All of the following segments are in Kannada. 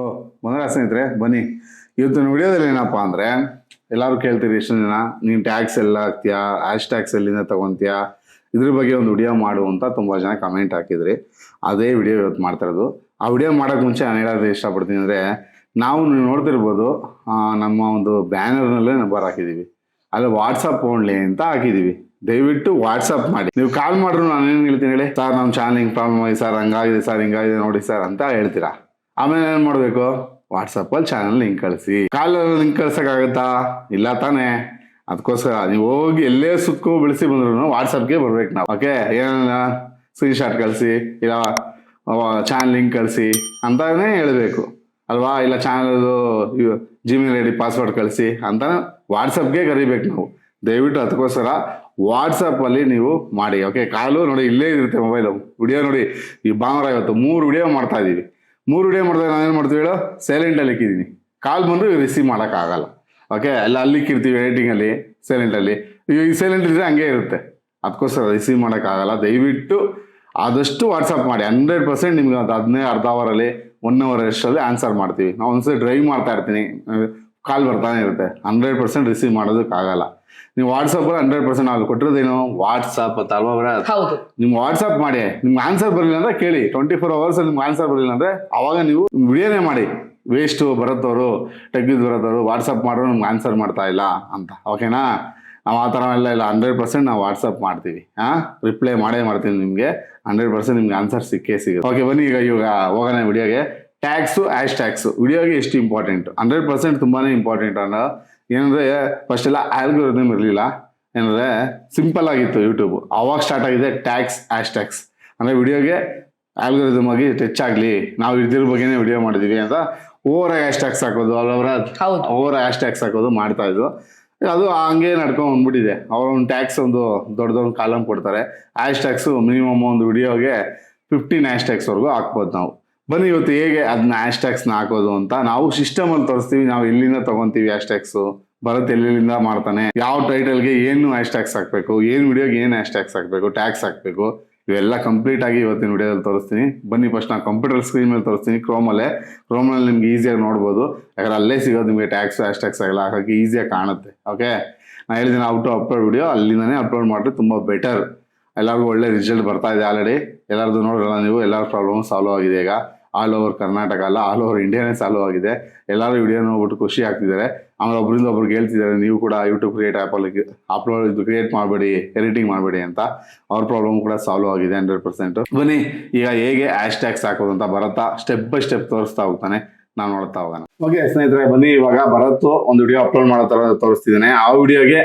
ಓ ಬಂದ್ರೆ ಸ್ನೇಹಿತರೆ, ಬನ್ನಿ. ಇವತ್ತು ವಿಡಿಯೋದಲ್ಲಿ ಏನಪ್ಪ ಅಂದರೆ, ಎಲ್ಲರೂ ಕೇಳ್ತೀರಿ ಎಷ್ಟು ಜನ? ನೀನು ಟ್ಯಾಕ್ಸ್ ಎಲ್ಲ ಹಾಕ್ತೀಯಾ? ಆ್ಯಶ್ ಟ್ಯಾಕ್ಸ್ ಎಲ್ಲಿಂದ ತೊಗೊತೀಯಾ? ಇದ್ರ ಬಗ್ಗೆ ಒಂದು ವಿಡಿಯೋ ಮಾಡು ಅಂತ ತುಂಬ ಜನ ಕಮೆಂಟ್ ಹಾಕಿದ್ರಿ. ಅದೇ ವಿಡಿಯೋ ಇವತ್ತು ಮಾಡ್ತಾ ಇರೋದು. ಆ ವಿಡಿಯೋ ಮಾಡೋಕೆ ಮುಂಚೆ ನಾನು ಹೇಳೋದು ಇಷ್ಟಪಡ್ತೀನಿ ಅಂದರೆ, ನಾವು ನೋಡ್ತಿರ್ಬೋದು ನಮ್ಮ ಒಂದು ಬ್ಯಾನರ್ನಲ್ಲೇ ನಂಬರ್ ಹಾಕಿದ್ದೀವಿ ಅಲ್ಲಿ ವಾಟ್ಸಪ್ ಓನ್ಲಿ ಅಂತ ಹಾಕಿದ್ದೀವಿ ದಯವಿಟ್ಟು ವಾಟ್ಸಪ್ ಮಾಡಿ. ನೀವು ಕಾಲ್ ಮಾಡ್ರು ನಾನು ಏನು ಹೇಳ್ತೀನಿ ಹೇಳಿ? ಸರ್ ನಮ್ಮ ಚಾನಲ್ ಹಿಂಗೆ ಪ್ರಾಬ್ಲಮ್ ಆಗಿದೆ. ಸರ್ ಹಂಗಾಗಿದೆ. ಸರ್ ಹಿಂಗಾಗಿದೆ. ನೋಡಿ ಸರ್ ಅಂತ ಹೇಳ್ತೀರಾ? ಆಮೇಲೆ ಏನು ಮಾಡಬೇಕು? ವಾಟ್ಸಪ್ಪಲ್ಲಿ ಚಾನಲ್ ಲಿಂಕ್ ಕಳಿಸಿ. ಕಾಲಲ್ಲಿ ಲಿಂಕ್ ಕಳ್ಸೋಕ್ಕಾಗತ್ತಾ? ಇಲ್ಲ ತಾನೇ. ಅದಕ್ಕೋಸ್ಕರ ನೀವು ಹೋಗಿ ಎಲ್ಲೇ ಸುಕ್ಕು ಬೆಳೆಸಿ ಬಂದ್ರು ವಾಟ್ಸಪ್ಗೆ ಬರ್ಬೇಕು ನಾವು. ಓಕೆ ಏನಿಲ್ಲ? ಸ್ಕ್ರೀನ್ ಶಾಟ್ ಕಳಿಸಿ, ಇಲ್ಲ ಚಾನಲ್ ಲಿಂಕ್ ಕಳಿಸಿ ಅಂತಾನೆ ಹೇಳಬೇಕು. ಅಲ್ವಾ? ಇಲ್ಲ ಚಾನಲ್ದು ಜಿಮೇಲ್ ಐ ಡಿ ಪಾಸ್ವರ್ಡ್ ಕಳಿಸಿ ಅಂತ ವಾಟ್ಸಪ್ಗೆ ಕರಿಬೇಕು ನಾವು. ದಯವಿಟ್ಟು ಅದಕ್ಕೋಸ್ಕರ ವಾಟ್ಸಪ್ಪಲ್ಲಿ ನೀವು ಮಾಡಿ. ಓಕೆ ಕಾಲು ನೋಡಿ ಇಲ್ಲೇ ಇರುತ್ತೆ ಮೊಬೈಲು ವಿಡಿಯೋ ನೋಡಿ. ಈ ಭಾನುವಾರ ಇವತ್ತು ಮೂರು ವಿಡಿಯೋ ಮಾಡ್ತಾ ಇದ್ದೀವಿ ಮೂರು ವಿಡಿಯೋ ಮಾಡಿದಾಗ ಏನು ಮಾಡ್ತೀವಿ ಹೇಳೋ? ಸೈಲೆಂಟಲ್ಲಿ ಇಕ್ಕಿದ್ದೀನಿ ಕಾಲ್ ಬಂದು ರಿಸೀವ್ ಮಾಡೋಕ್ಕಾಗಲ್ಲ. ಓಕೆ ಎಲ್ಲ ಅಲ್ಲಿ ಇಕ್ಕಿರ್ತೀವಿ ಎಡಿಟಿಂಗಲ್ಲಿ ಸೈಲೆಂಟಲ್ಲಿ ಈ ಸೈಲೆಂಟ್ ಇದ್ರೆ ಹಂಗೆ ಇರುತ್ತೆ. ಅದಕ್ಕೋಸ್ಕರ ರಿಸೀವ್ ಮಾಡೋಕ್ಕಾಗಲ್ಲ. ದಯವಿಟ್ಟು ಆದಷ್ಟು ವಾಟ್ಸಪ್ ಮಾಡಿ. ಹಂಡ್ರೆಡ್ ಪರ್ಸೆಂಟ್ ನಿಮ್ಗೆ ಅದು ಹದಿನೈದು, ಅರ್ಧ ಅವರಲ್ಲಿ ಒನ್ ಅವರ್ ಅಷ್ಟರಲ್ಲಿ ಆನ್ಸರ್ ಮಾಡ್ತೀವಿ. ನಾವು ಒಂದ್ಸರಿ ಡ್ರೈವ್ ಮಾಡ್ತಾ ಇರ್ತೀನಿ. ಕಾಲ್ ಬರ್ತಾನೆ ಇರುತ್ತೆ. ಹಂಡ್ರೆಡ್ ಪರ್ಸೆಂಟ್ ರಿಸೀವ್ ಮಾಡೋದಕ್ಕಾಗಲ್ಲ. ನೀವು ವಾಟ್ಸಪ್ ಹಂಡ್ರೆಡ್ ಪರ್ಸೆಂಟ್ ನಾವು ಕೊಟ್ಟಿರೋದೇನು? ವಾಟ್ಸಪ್ ಅಂತ ಅಲ್ವಾ ಬರ ಹೌದು. ನಿಮ್ ವಾಟ್ಸಪ್ ಮಾಡಿ. ನಿಮ್ಗೆ ಆನ್ಸರ್ ಬರಲಿಲ್ಲ ಅಂದ್ರೆ ಕೇಳಿ. ಟ್ವೆಂಟಿ ಫೋರ್ ಅವರ್ಸ್ ನಿಮ್ಗೆ ಆನ್ಸರ್ ಬರಲಿಲ್ಲ ಅಂದ್ರೆ ಅವಾಗ ನೀವು ವಿಡಿಯೋನೇ ಮಾಡಿ. ವೇಸ್ಟ್ ಬರತ್ತವರು ತೆಗ್ದಿದ್ದು ಬರತ್ತವರು ವಾಟ್ಸಪ್ ಮಾಡೋರು ನಿಮ್ಗೆ ಆನ್ಸರ್ ಮಾಡ್ತಾ ಇಲ್ಲ ಅಂತ. ಓಕೆನಾ ನಾವು ಆ ಥರ ಎಲ್ಲ ಇಲ್ಲ. ಹಂಡ್ರೆಡ್ ಪರ್ಸೆಂಟ್ ನಾವು ವಾಟ್ಸಪ್ ಮಾಡ್ತೀವಿ. ಹಾಂ? ರಿಪ್ಲೈ ಮಾಡೇ ಮಾಡ್ತೀನಿ ನಿಮಗೆ. ಹಂಡ್ರೆಡ್ ಪರ್ಸೆಂಟ್ ನಿಮ್ಗೆ ಆನ್ಸರ್ ಸಿಕ್ಕೇ ಸಿಗುತ್ತೆ. ಓಕೆ ಬನ್ನಿ ಈಗ ಇವಾಗ ಹೋಗೋಣ ವಿಡಿಯೋಗೆ ಟ್ಯಾಕ್ಸು ಆ್ಯಶ್ ಟ್ಯಾಕ್ಸು ವಿಡಿಯೋಗೆ ಎಷ್ಟು ಇಂಪಾರ್ಟೆಂಟ್ ಹಂಡ್ರೆಡ್ ಪರ್ಸೆಂಟ್ ತುಂಬಾ ಇಂಪಾರ್ಟೆಂಟ್ ಅನ್ನೋ ಏನಂದರೆ ಫಸ್ಟ್ ಎಲ್ಲ ಆಲ್ಗೋರಿದಮ್ ಇರಲಿಲ್ಲ. ಏನಂದ್ರೆ ಸಿಂಪಲ್ ಆಗಿತ್ತು ಯೂಟ್ಯೂಬ್ ಅವಾಗ ಸ್ಟಾರ್ಟ್ ಆಗಿದೆ ಟ್ಯಾಕ್ಸ್ ಆ್ಯಶ್ ಟ್ಯಾಕ್ಸ್ ಅಂದರೆ ವಿಡಿಯೋಗೆ ಆಲ್ಗೋರಿದಮ್ ಆಗಿ ಟಚ್ ಆಗಲಿ. ನಾವು ಇದ್ರ ಬಗ್ಗೆನೇ ವಿಡಿಯೋ ಮಾಡಿದ್ದೀವಿ ಅಂತ ಓವರ್ ಆ್ಯಶ್ ಟ್ಯಾಕ್ಸ್ ಹಾಕೋದು ಅವರವರ ಓವರ್ ಆ್ಯಶ್ ಟ್ಯಾಕ್ಸ್ ಹಾಕೋದು ಮಾಡ್ತಾ ಇದ್ರು. ಅದು ಹಂಗೆ ನಡ್ಕೊಂಡು ಬಂದ್ಬಿಟ್ಟಿದೆ. ಅವ್ರ ಒಂದು ಟ್ಯಾಕ್ಸ್ ಒಂದು ದೊಡ್ಡದೊಂದು ಕಾಲಮ್ ಕೊಡ್ತಾರೆ. ಆ್ಯಶ್ ಟ್ಯಾಕ್ಸು ಮಿನಿಮಮ್ ಒಂದು ವಿಡಿಯೋಗೆ ಫಿಫ್ಟೀನ್ ಆ್ಯಶ್ ಟ್ಯಾಕ್ಸ್ವರೆಗೂ ಹಾಕ್ಬೋದು ನಾವು. ಬನ್ನಿ ಇವತ್ತು ಹೇಗೆ ಅದನ್ನ ಆಶ್ ಹಾಕೋದು ಅಂತ. ನಾವು ಸಿಸ್ಟಮಲ್ಲಿ ತೋರಿಸ್ತೀವಿ, ನಾವು ಎಲ್ಲಿಂದ ತಗೊಂತೀವಿ ಆಶ್ ಟ್ಯಾಕ್ಸ್ ಭರತ್ ಎಲ್ಲಿಂದ ಮಾಡ್ತಾನೆ? ಯಾವ ಟೈಟಲ್ಗೆ ಏನು ಆಶ್ ಟ್ಯಾಕ್ಸ್ ಹಾಕಬೇಕು? ಏನು ವಿಡಿಯೋಗೆ ಏನು ಆಶ್ ಟ್ಯಾಕ್ಸ್ ಹಾಕಬೇಕು? ಟ್ಯಾಕ್ಸ್ ಹಾಕಬೇಕು? ಇವೆಲ್ಲ ಕಂಪ್ಲೀಟ್ ಆಗಿ ಇವತ್ತಿನ ವಿಡಿಯೋದಲ್ಲಿ ತೋರಿಸ್ತೀನಿ. ಬನ್ನಿ ಫಸ್ಟ್ ನಾನು ಕಂಪ್ಯೂಟರ್ ಸ್ಕ್ರೀನ್ ಮೇಲೆ ತೋರಿಸ್ತೀನಿ ಕ್ರೋಮಲ್ಲೇ ಕ್ರೋಮಲ್ಲಿ ನಿಮ್ಗೆ ಈಸಿಯಾಗಿ ನೋಡ್ಬೋದು. ಯಾಕಂದ್ರೆ ಅಲ್ಲೇ ಸಿಗೋದು ನಿಮಗೆ ಟ್ಯಾಕ್ಸ್ ಆಶ್ ಟ್ಯಾಕ್ಸ್ ಆಗಲ್ಲ ಹಾಗಾಗಿ ಈಸಿಯಾಗಿ ಕಾಣುತ್ತೆ. ಓಕೆ ನಾನು ಹೇಳಿದ್ದೀನಿ ಔಟ್ ಟು ಅಪ್ಲೋಡ್ ವಿಡಿಯೋ ಅಲ್ಲಿಂದನೇ ಅಪ್ಲೋಡ್ ಮಾಡಿದ್ರೆ ತುಂಬ ಬೆಟರ್ ಎಲ್ಲರಿಗೂ ಒಳ್ಳೆ ರಿಸಲ್ಟ್ ಬರ್ತಾ ಇದೆ ಆಲ್ರೆಡಿ ಎಲ್ಲರದ್ದು ನೋಡಲ್ಲ ನೀವು, ಎಲ್ಲರ ಪ್ರಾಬ್ಲಮ್ ಸಾಲ್ವ್ ಆಗಿದೆ ಈಗ. ಆಲ್ ಓವರ್ ಕರ್ನಾಟಕ ಅಲ್ಲ ಆಲ್ ಓವರ್ ಇಂಡಿಯಾನೇ ಸಾಲ್ವ್ ಆಗಿದೆ ಎಲ್ಲರೂ ವಿಡಿಯೋ ನೋಡ್ಬಿಟ್ಟು ಖುಷಿ ಆಗ್ತಿದ್ದಾರೆ. ಆಮೇಲೆ ಒಬ್ರಿಂದ ಒಬ್ರಿಗೆ ಹೇಳ್ತಿದ್ದಾರೆ ನೀವು ಕೂಡ ಯೂಟ್ಯೂಬ್ ಕ್ರಿಯೇಟ್ ಆ್ಯಪಲ್ಲಿ ಅಪ್ಲೋಡ್ ಇದು ಕ್ರಿಯೇಟ್ ಮಾಡಬೇಡಿ ಎಡಿಟಿಂಗ್ ಮಾಡಬೇಡಿ ಅಂತ. ಅವ್ರ ಪ್ರಾಬ್ಲಮ್ ಕೂಡ ಸಾಲ್ವ್ ಆಗಿದೆ ಹಂಡ್ರೆಡ್ ಪರ್ಸೆಂಟ್ ಬನ್ನಿ, ಈಗ ಹೇಗೆ ಆ್ಯಶ್ ಟ್ಯಾಕ್ಸ್ ಹಾಕೋದು ಅಂತ ಬರತ್ತಾ ಸ್ಟೆಪ್ ಬೈ ಸ್ಟೆಪ್ ತೋರಿಸ್ತಾ ಹೋಗ್ತಾನೆ. ನಾವು ನೋಡ್ತಾ ಹೋಗೋಣ. ಓಕೆ, ಸ್ನೇಹಿತರೆ, ಬನ್ನಿ, ಇವಾಗ ಬರತ್ತು ಒಂದು ವಿಡಿಯೋ ಅಪ್ಲೋಡ್ ಮಾಡೋ ತರ ತೋರಿಸ್ತಿದ್ದಾನೆ. ಆ ವಿಡಿಯೋಗೆ